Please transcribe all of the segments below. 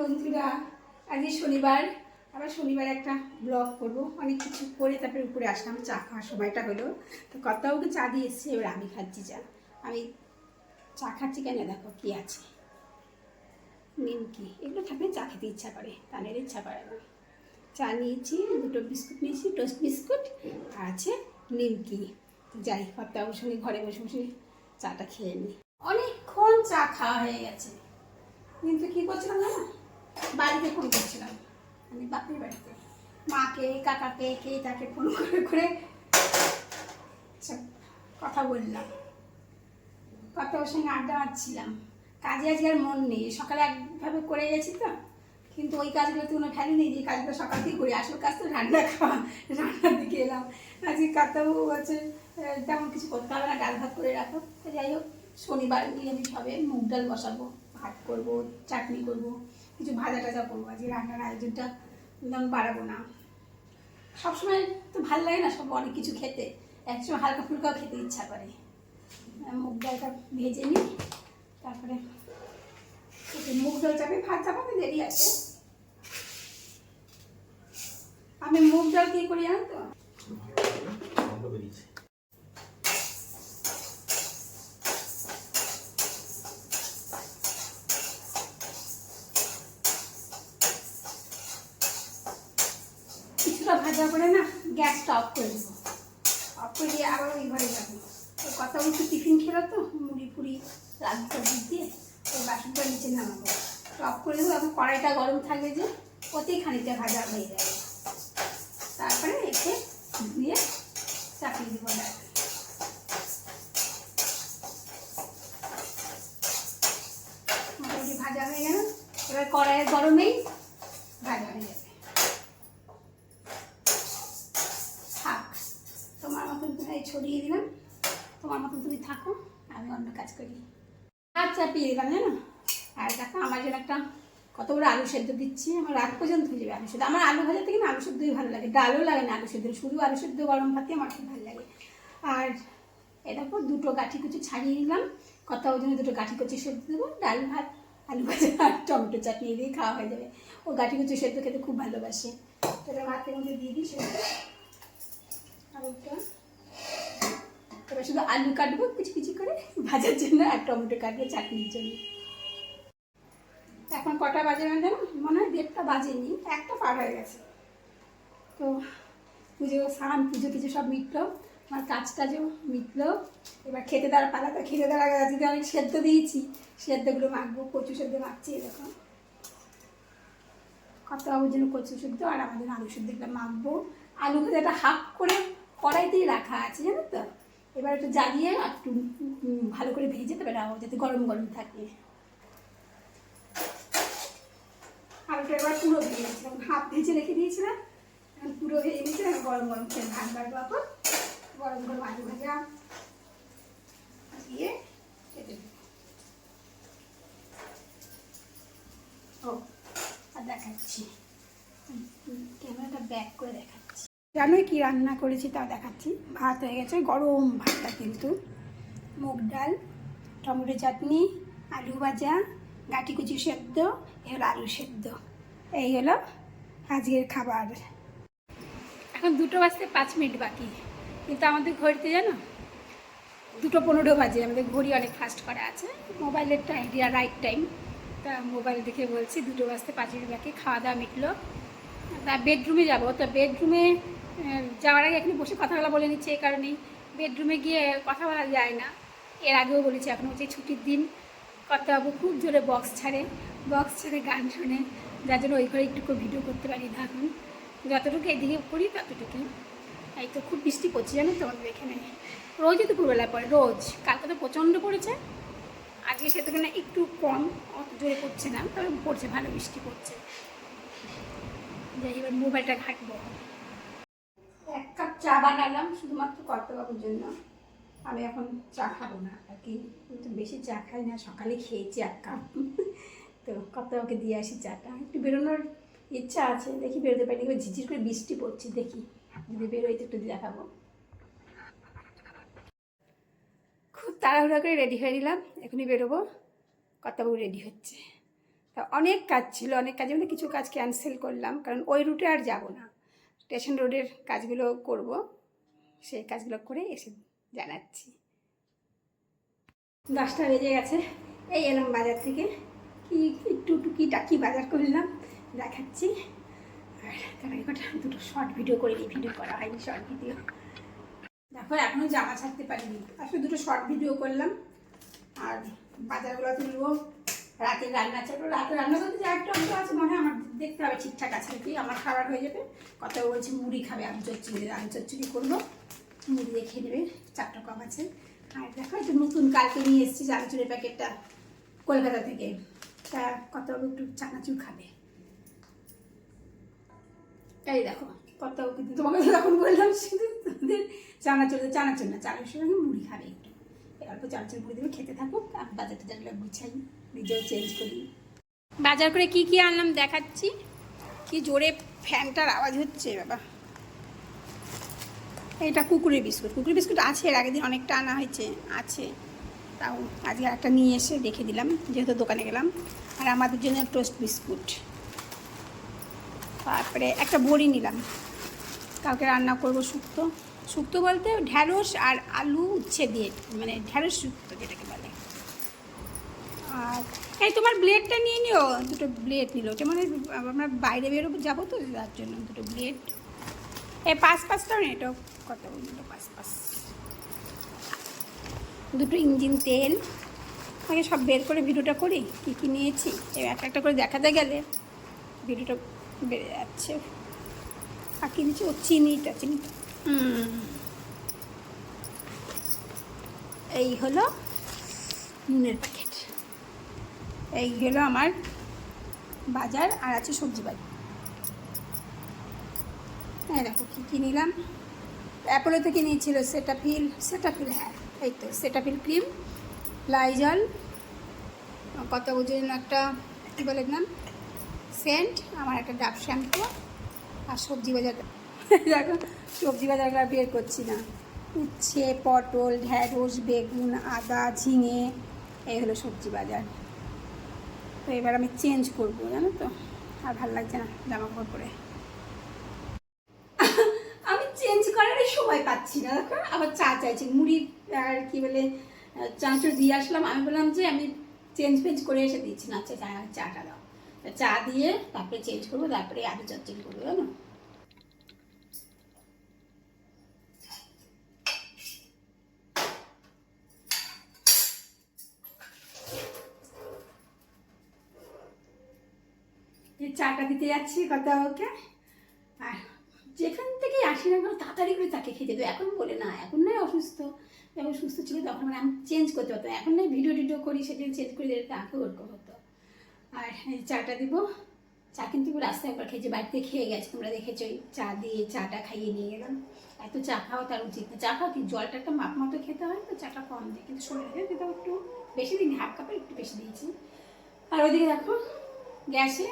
বন্ধুরা, আজকে শনিবার। আবার শনিবার একটা ব্লগ করব। অনেক কিছু করে তারপরে উপরে আসলাম, চা খাওয়ার সময়টা হলো। তো কর্তাবাবুকে চা দিয়ে এসেছি, এবার আমি খাচ্ছি চা। আমি চা খাচ্ছি কেন? দেখো কি আছে। নিমকি। এগুলো থাকলে চা খেতে ইচ্ছা করে, তা নাহলে ইচ্ছা করে না। চা নিয়েছি, দুটো বিস্কুট নিয়েছি, টোস্ট বিস্কুট, আর আছে নিমকি। যাই কর্তাবাবুর সঙ্গে ঘরে বসে বসে চাটা খেয়ে নিই। অনেকক্ষণ চা খাওয়া হয়ে গেছে। কিন্তু কী করছিলাম না বাড়িতে ফোন করছিলাম। মানে বাপের বাড়িতে। মাকে, কাকাকে, কে তাকে ফোন করে করে কথা বললাম। কত ওর সঙ্গে আড্ডা মারছিলাম। কাজে আজকে আর মন নেই। সকালে একভাবে করে গেছি তো। কিন্তু ওই কাজগুলোতে কোনো ভ্যালু নেই যে কাজগুলো সকাল থেকে করি আসল কাজ তো রান্না খাওয়া। রান্নার দিকে এলাম। আজকে কাতাবু হচ্ছে তেমন কিছু করতে হবে না, ডাল ভাত করে রাখো। যাই হোক, শনিবার নিরামিষ হবে মুগ ডাল বসাবো, ভাত করব, চাটনি করব। কিছু ভাজা টাজা করব, আজকে রান্নার আয়োজনটা তেমন বাড়াবো না। সবসময় তো ভালো লাগে না সব অনেক কিছু খেতে। একসময় হালকা ফুলকাও খেতে ইচ্ছা করে। মুগ ডালটা ভেজে নিই, তারপরে মুগ ডাল চাপে ভাত চাপাতে দেরি আছে। আমি মুগ ডাল কি করি জানো তো? ভাজা করে না গ্যাসটা অফ করে দেবো। অফ করে দিয়ে আবার ওই ঘরে যাব। তো কত একটু টিফিন খেলো তো, মুড়ি ফুড়ি রাত সবজি দিয়ে ওই বাসনটা নিচে নামাবো। অফ করে দেবো, এখন কড়াইটা গরম থাকবে যে ওতেই খানিকটা ভাজা হয়ে যাবে। তারপরে এসে ধুয়ে চাপিয়ে দেবো ভাজা হয়ে গেল। এবার কড়াইয়ের গরমেই ভাজা হয়ে যাবে থাক তোমার মতন তুমি এই ছড়িয়ে দিলাম তোমার মতন তুমি থাকো আমি অন্য কাজ করি। আর চাপিয়ে দিলাম, জানো? আর দেখো, আমার জন্য একটা কত বড় আলু সেদ্ধ দিচ্ছি। আমার রাত পর্যন্ত হয়ে যাবে আলু সেদ্ধ। আমার আলু ভাজা থেকে না আলু সেদ্ধই ভালো লাগে। ডালও লাগে না আলু সেদ্ধ। শুধু আলু সেদ্ধ গরম ভাতে আমার খুব ভালো লাগে। আর এটা পর দুটো গাঠি কুচি ছাড়িয়ে নিলাম কত জন্য দুটো গাঠি কুচি সেদ্ধ দেবো। ডাল ভাত, আলু ভাজা আর টমেটো চাটনি দিয়ে খাওয়া হয়ে যাবে। ও গাঠি কুচি সেদ্ধ খেতে খুব ভালোবাসে। তো এটা ভাতের মধ্যে দিয়ে দিই সেদ্ধ আলুটা এবার শুধু আলু কাটবো, কুচি কুচি করে ভাজার জন্য আর টমেটো কাটবো চাটনির জন্য। এখন কটা বাজে না জানো মনে হয় দেড়টা বাজেনি, একটা পার হয়ে গেছে। তো পুজো, স্নান, পুজো কিছু সব মিটলো, আমার কাজ টাজও মিটলো। এবার খেতে দেওয়ার পালা তো, খেতে দেওয়ার আগে আজকে অনেক সেদ্ধ দিয়েছি, সেদ্ধগুলো মাখবো, কচু সেদ্ধ মাখছি এরকম। কত বাবুর জন্য কচু সেদ্ধ আর আমাদের আলু সেদ্ধ একটা মাখবো। আলু একটা হাফ করে কড়াইতেই রাখা আছে, জানো তো? এবার একটু জ্বালিয়ে একটু ভালো করে ভেজে দেবে না যাতে গরম গরম থাকে। আলুটা এবার পুরো ভেজে নিয়েছিলাম হাফ ভেজে রেখে দিয়েছিলাম। পুরো ভেজে নিয়েছি গরম গরম খেয়ে ভাত বাড়বো এখন। গরম গরম আলু ভাজা। দিয়ে খেতে ও, আর দেখাচ্ছি। ক্যামেরাটা ব্যাক করে দেখাচ্ছি। জানোই কি রান্না করেছি তা দেখাচ্ছি। ভাত হয়ে গেছে, গরম ভাতটা কিন্তু। মুগ ডাল, টমেটো চাটনি, আলু ভাজা, গাটি কুচি সেদ্ধ এবার আলু সেদ্ধ। এই হলো আজকের খাবার। এখন দুটো বাজতে পাঁচ মিনিট বাকি। কিন্তু আমাদের ঘড়িতে জানো? দুটো পনেরো বাজে, আমাদের ঘড়ি অনেক ফাস্ট করা আছে। মোবাইলের টাইম দিয়া রাইট টাইম তা মোবাইল দেখে বলছি, দুটো বাজতে পাঁচ মিনিট বাকি, খাওয়া দাওয়া মিটলো। তা বেডরুমে যাব। তা বেডরুমে যাওয়ার আগে এখানে বসে কথা বলা বলে নিচ্ছে এই কারণেই। বেডরুমে গিয়ে কথা বলা যায় না। এর আগেও বলেছি এখন হচ্ছে ছুটির দিন, কর্তাবাবু খুব জোরে বক্স ছাড়ে। বক্স ছেড়ে গান শুনে, যার জন্য ওই ঘরে একটু ভিডিও করতে পারি না এখন যতটুকু এদিকে করি ততটুকু এই তো খুব বৃষ্টি পড়ছে জানো তো আমাদের এখানে। রোজই দুপুরবেলায় পড়ে, রোজ। কালকে তো প্রচণ্ড পড়েছে। আজকে সে থেকে না একটু কম, অত জোরে পড়ছে না, তবে পড়ছে, ভালো বৃষ্টি পড়ছে। যাই এবার মোবাইলটা ঘাটবো। এক কাপ চা বানালাম শুধুমাত্র কর্তবাবুর জন্য। আমি এখন চা খাব না, আর কি? তো বেশি চা খাই না, সকালে খেয়েছি এক কাপ। তো কর্তবাবুকে দিয়ে আসি চাটা। একটু বেরোনোর ইচ্ছা আছে, দেখি বেরোতে পারি এবার ঝিঝির করে বৃষ্টি পড়ছে, দেখি। যদি বেরোই তো একটু দেখাবো। খুব তাড়াহুড়া করে রেডি হয়ে নিলাম, এখনই বেরোবো। কর্তাবাবু রেডি হচ্ছে। তা অনেক কাজ ছিল, অনেক কাজে মানে কিছু কাজ ক্যান্সেল করলাম, কারণ ওই রুটে আর যাব না। স্টেশন রোডের কাজগুলো করব, সেই কাজগুলো করে এসে জানাচ্ছি। দশটা বেজে গেছে, এই এলাম বাজার থেকে। কি, একটু টুকি টাকি বাজার করলাম, দেখাচ্ছি। আর তার দুটো শর্ট ভিডিও করে নিই ভিডিও করা হয়নি শর্ট ভিডিও দেখো এখনও জামা ছাড়তে পারিনি। আসলে দুটো শর্ট ভিডিও করলাম, আর বাজারগুলো তুলবো। রাতে রান্না চাপো রাতে রান্না করতে যা একটু অংশ আছে মনে হয় আমার দেখতে হবে, ঠিকঠাক আছে নাকি? আমার খাবার হয়ে যাবে। কত বলছে, মুড়ি খাবে আমি চচ্চড়ি আমি চচ্চড়ি করব। মুড়ি খেয়ে নেবে, চারটা কম আছে। আর দেখো একটু নতুন কালকে নিয়ে এসেছি চানাচুরের প্যাকেটটা কলকাতা থেকে। তা কত একটু চানাচুর খাবে। এই দেখো, কত কিন্তু তোমাকে তো তখন বললাম শুধু তোদের চানাচুর চানাচুর না, চানাচুর সঙ্গে মুড়ি খাবে একটু। অল্প চানাচুর মুড়ি দেবে, খেতে থাকুক আমি বাজার টাজারগুলো গুছাই, নিজেও চেঞ্জ করি। বাজার করে কি কি আনলাম দেখাচ্ছি? কি জোরে ফ্যানটার আওয়াজ হচ্ছে, বাবা। এটা কুকুরের বিস্কুট। কুকুরের বিস্কুট আছে, এর আগের দিন অনেকটা আনা হয়েছে, আছে। তাও আজকে একটা নিয়ে এসে রেখে দিলাম, যেহেতু দোকানে গেলাম। আর আমাদের জন্য টোস্ট বিস্কুট। তারপরে একটা বড়ি নিলাম। কালকে রান্না করব শুক্তো। শুক্তো বলতে ঢ্যাঁড়স আর আলু উচ্ছে দিয়ে মানে ঢ্যাঁড়স শুক্তো যেটাকে বলে। আর এই তোমার ব্লেডটা নিয়ে নিও। দুটো ব্লেড নিল। ওটা মানে আমরা বাইরে বেরোবো যাব তো তার জন্য দুটো ব্লেড এই পাঁচ পাঁচটাও নেই এটা কত নিল পাঁচ পাঁচ। দুটো ইঞ্জিন তেল। আগে সব বের করে ভিডিওটা করি কী কী নিয়েছি। এবার একটা একটা করে দেখাতে গেলে ভিডিওটা বেড়ে যাচ্ছে। আর কি নিচ্ছি ও চিনিটা চিনিটা। এই হলো নুনের প্যাকেট এই হলো আমার বাজার আর আছে সবজি বাজার। হ্যাঁ দেখো কী কী নিলাম। অ্যাপোলো থেকে নিয়েছিল সেটাফিল সেটাফিল হ্যাঁ এই তো সেটাফিল ক্রিম লাইজল কত ওজন একটা, কী বলে নাম? সেন্ট আমার একটা ডাব শ্যাম্পু আর সবজি বাজার। দেখো, সবজি বাজারগুলো বের করছি না। উচ্ছে, পটল, ঢ্যাঁড়স, বেগুন, আদা, ঝিঙে, এই হলো সবজি বাজার। তো এবার আমি চেঞ্জ করব, জানো তো? আর ভালো লাগছে না জামা কাপড় পরে। আমি চেঞ্জ করার সময় পাচ্ছি না, দেখো। আবার চা চাইছি মুড়ি আর কি বলে চাঁচড় দিয়ে আসলাম। আমি বললাম যে, আমি চেঞ্জ ফেঞ্জ করে এসে দিচ্ছি। না আচ্ছা চা চাটা দাও। চা দিয়ে তারপরে চেঞ্জ করব, তারপরে আলু চচ্চড়ি করব, জানো? এই চাটা দিতে যাচ্ছি, কথা ওকে। আর যেখান থেকে আসি না তাড়াতাড়ি করে তাকে খেতে দেবো। এখন বলে না, এখন নয় অসুস্থ। যখন সুস্থ ছিল তখন মানে আমি চেঞ্জ করতে পারতাম। এখন নয় ভিডিও টিডিও করি, সেদিন চেঞ্জ করে দিলে তাকে ওরকম হতো। আর চাটা দিব। চা কিন্তু রাস্তায় একবার খেয়েছি, বাড়িতে খেয়ে গেছে। তোমরা দেখেছোই চা দিয়ে চাটা খাইয়ে নিয়ে গেলাম। এত চা খাওয়া তার উচিত না। চা খাওয়া কি, জলটা একটা মাপ মতো খেতে হয় তো, চাটা কম দিই কিন্তু শরীরে দিতে একটু বেশি দিন হাফ কাপের একটু বেশি দিয়েছি। আর ওইদিকে দেখো, গ্যাসে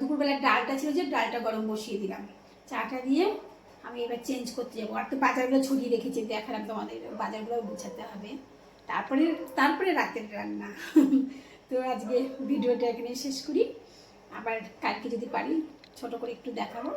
দুপুরবেলার ডালটা ছিল যে ডালটা গরম বসিয়ে দিলাম। চাটা দিয়ে আমি এবার চেঞ্জ করতে যাব। আর তো বাজারগুলো ছড়িয়ে রেখেছি দেখালাম তোমাদের বাজারগুলো গুছাতে হবে। তারপরে তারপরে রাতের রান্না। তো আজকে ভিডিওটা এখানে শেষ করি। আবার কালকে যদি পারি, ছোট করে একটু দেখাবো।